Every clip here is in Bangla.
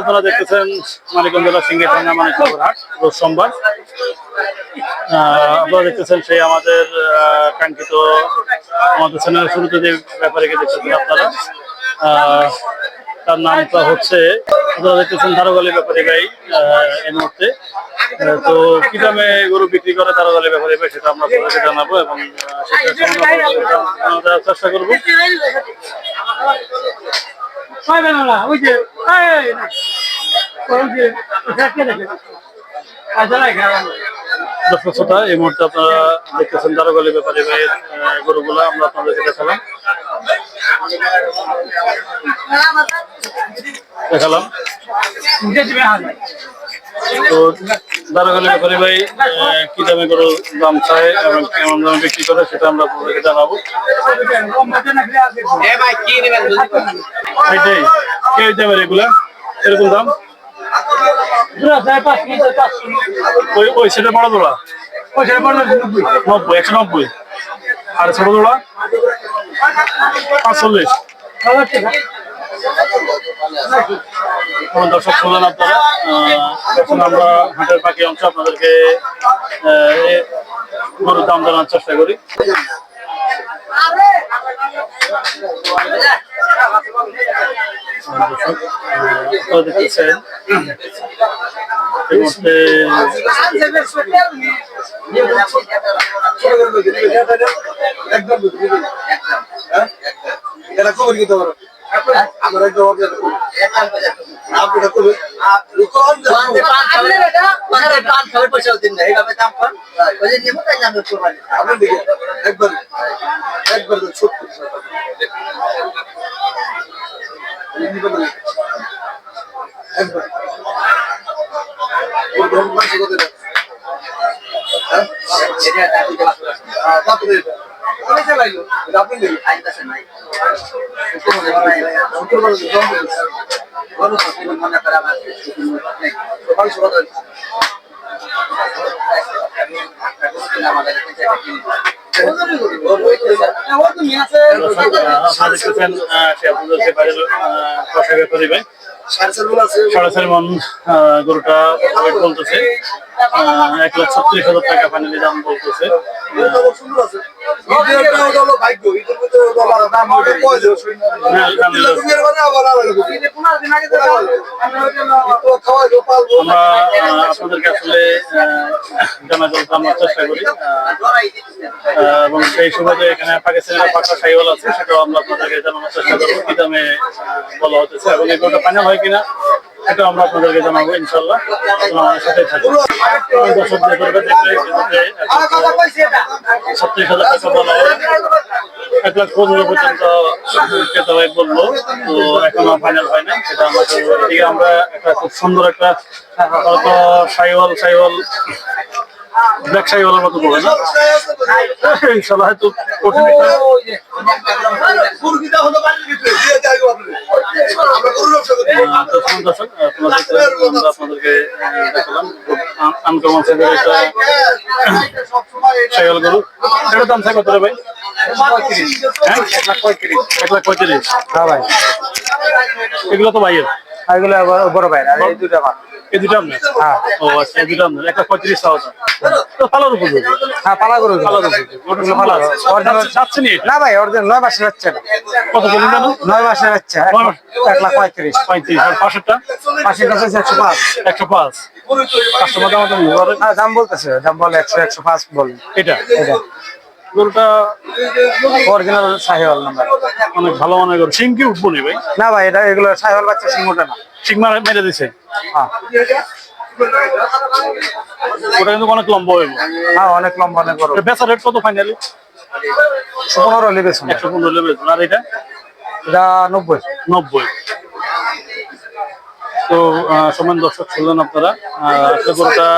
আপনারা দেখতেছেন মানিকগঞ্জ জেলা সিঙ্গে থানা মানিকনগর হাট, রোজ সোমবার। আপনারা দেখতেছেন সেই আমাদের কাঙ্ক্ষিত, আমাদের শুরুতে যে ব্যাপারীকে দেখতেছেন আপনারা। তার নামটা হচ্ছে আপনারা দেখতেছেন ধারগালি ব্যাপারী ভাই এই মুহূর্তে। তো কি দামে গরু বিক্রি করে ধারগালি ব্যাপারী ভাই সেটা আমরা আপনাদেরকে জানাব এবং সেটা চেষ্টা করব। এই, দর্শক শ্রোতা মুহূর্তে আপনারা দেখতেছেন ধারগালি ব্যাপারী ভাইয়ের গরুগুলো আমরা আপনাদেরকে দেখালাম। দেখালাম। তো দারাগালি ব্যাপারী ভাই কি দামে গরু দাম চায় এবং কেমন দামে বিক্রি করে সেটা আমরা আপনাদেরকে জানাব। এইটাই কে দেবে এগুলা? এরকম দাম? ওই ওই সেটা বড় দোড়া নব্বই একশো নব্বই। আর ছোট দোড়া পাঁচচল্লিশ। দর্শক শুনলেন আপনারা এখন আমরা হাটের বাকি অংশ আপনাদেরকে গরুর দাম জানার চেষ্টা করি। দেখতেছেন এটা খবর কি তোমার আমার একটা অর্ডার আপনারা করবে আপনার দিকে একবার একবার সত্যি একবার ওর ধর্ম মানুষ কত এটা? হ্যাঁ? আহ, আমি চালাইলো। এটা আপনি দিলেন। শুক্রবার দিন, জন্ম দিন। মানুষ কত এটা? দর্শক, আহ, আপনারা দেখতেছেন সাড়ে চার। মন গরুটা ওয়েট বলতেছে এক লাখ ছত্রিশ হাজার টাকা ফাইনালি দাম বলতেছে। আমরা আপনাদেরকে আসলে আহ, জানা জানার চেষ্টা করি। এবং সেই সুবাদে এখানে পাকিস্তানের পাকা সাইওয়াল আছে সেটাও আমরা আপনাদেরকে জানানোর চেষ্টা করব। কি দামে বলা হতেছে এবং গরুটা ফাইনাল হয় কিনা এটাও আমরা আপনাদেরকে জানাব ইনশাল্লাহ আমাদের সাথে দর্শক যে হাজার টাকা বলা এক লাখ পনেরো পর্যন্ত ক্রেতা ভাই বলল তো এখনও ফাইনাল হয় না। সেটা আমরা এদিকে আমরা একটা খুব সুন্দর একটা সাইওয়াল সাইওয়াল ব্ল্যাক সাইওয়ালের মতো বলে না? ইনশাল্লাহ হয়তো কঠিন একটা মুরগিটা হলো বাড়ির ভিতরে, দিয়ে যাইবো আপনাদের। আমরা গরুর ব্যবসা করি। আহ, তো শুনুন দর্শক আপনারা দেখলেন, আমরা আপনাদেরকে আহ, দেখালাম। খুব আন- আনকমন সেন্টার একটা সাইওয়াল গরু। এটার দাম থাকে কত রে ভাই? হ্যাঁ এক লাখ পঁয়ত্রিশ। এক লাখ পঁয়ত্রিশ। হ্যাঁ ভাই। এগুলো তো ভাইয়ের। এগুলো বড় ভাইয়ের আর এই দুটা এই দুটো আপনার? হ্যাঁ। ও আচ্ছা এই দুটো আপনার। পঁয়ত্রিশ হাজার তো উপযোগী? হ্যাঁ পালা উপযোগী। ওটা যাচ্ছে নি না ভাই অর্ধেক নয় মাসের বাচ্চা। না। কত বলুন নয় মাসের বাচ্চা। এক লাখ- পঁয়ত্রিশ। পঁয়ত্রিশ। আর একশো পাঁচ। একশো পাঁচ। কাস্টমার দাম দাম হ্যাঁ দাম বলতেছে। দাম বলে একশো একশো পাঁচ বল। এটা? এটা। গরুটা অরিজিনাল সাহেওয়াল নাম্বার। অনেক ভালো মনে করো। সিং কি উঠবো নি ভাই? না ভাই এটা এগুলো সাইবার বাচ্চা সিং ওঠে না। সিং মারা মেরে দিছে? হ্যাঁ। ওটা কিন্তু অনেক লম্বা হইব। হ্যাঁ অনেক লম্বা অনেক বড়। বেচা রেট কত ফাইনালি পনেরো লিবে শুনে একশো পনেরো লেবে আর এটা? এটা নব্বই। নব্বই। তো সমান দর্শক শুনলেন আপনারা। আসলে গরুটা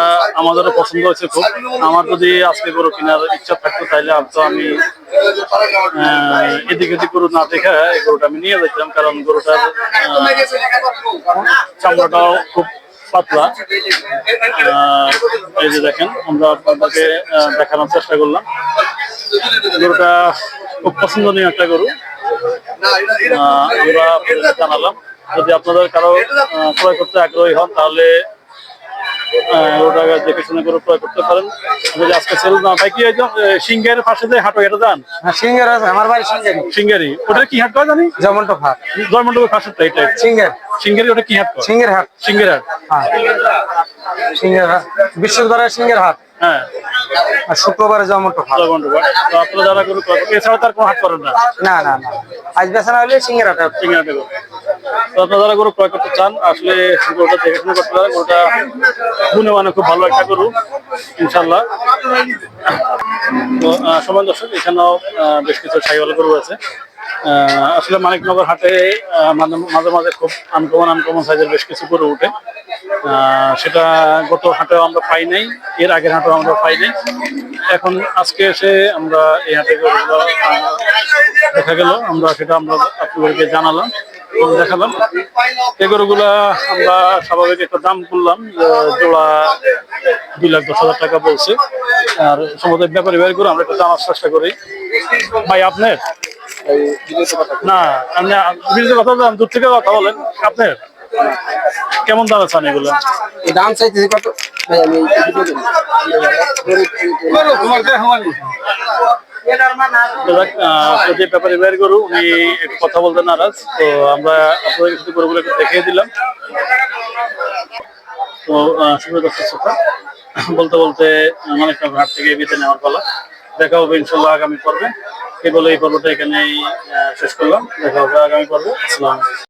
আমাদেরও পছন্দ হয়েছে খুব। আমার যদি আজকে গরু কেনার ইচ্ছা থাকতো, তাহলে তো আমি এদিক এদিক গরু না দেখে এই গরুটা আমি নিয়ে যেতাম কারণ গরুটার চামড়াটাও খুব পাতলা। এই যে দেখেন, আমরা আপনাদেরকে দেখানোর চেষ্টা করলাম। গরুটা খুব পছন্দনীয় একটা গরু। আমরা জানালাম। যদি আপনাদের কারও ক্রয় করতে আগ্রহী হন তাহলে আহ, গরুটা দেখে শুনে গরু ক্রয় করতে পারেন। যদি আজকে সেল না ভাই কি একদম পাশে যে হাট এটা যান হ্যাঁ আছে আমার বাড়ি সিঙ্গেরি সিঙ্গারি ওটা কি হাট জানি? এটা সিঙ্গের সিঙ্গারি ওটা কি হাট সিঙ্গের হাট। সিঙ্গের হাট। হ্যাঁ। সিঙ্গের হাট। বৃহস্পতিবারে সিঙ্গের হাট। হ্যাঁ। আর শুক্রবারে হাট। তো আপনারা যারা এছাড়া তার কোনো হাট করেন না? না না না। আজ বেচা হলে সিঙ্গের হাট। সিঙ্গারি গরু। তো আপনারা যারা গরু ক্রয় করতে চান, আসলে গরুটা দেখে শুনে করতে পারেন। গরুটা গুণে মানে খুব ভালো একটা গরু ইনশাল্লাহ তো সমান দর্শক, এখানেও বেশ কিছু সাইওয়াল গরু আছে। আসলে মানিকনগর হাটে মাঝে মাঝে খুব আনকমন আনকমন সাইজের বেশ কিছু গরু উঠে। সেটা গত হাটেও আমরা পাই নাই, এর আগের হাটেও আমরা পাই নাই। এখন আজকে এসে আমরা এই হাটে দেখা গেল, আমরা সেটা আমরা আপনাদেরকে জানালাম। দেখালাম। এই গরুগুলা আমরা স্বাভাবিক একটা দাম করলাম জোড়া দুই লাখ দশ হাজার টাকা বলছে। আর সম্ভবত ব্যাপারী বের করে আমরা একটা জানার চেষ্টা করি। ভাই আপনার? না আপনি বিরুদ্ধে কথা বলেন দূর থেকে কথা বলেন। আপনার? কেমন দাম চান এগুলো? দাম চাইতেছি কত? ভাই আমি ব্যাপারে বের করু উনি একটু কথা বলতে নারাজ। তো আমরা আপনাদের কিছু গরুগুলো একটু দেখিয়ে দিলাম। তো শ্রোতা, বলতে বলতে অনেক ঘাট থেকে বিদায় নেওয়ার পালা। দেখা হবে ইনশাল্লাহ আগামী পর্বে। এই বলে এই পর্বটা এখানেই শেষ করলাম। দেখা হবে আগামী পর্বে। আসসালামু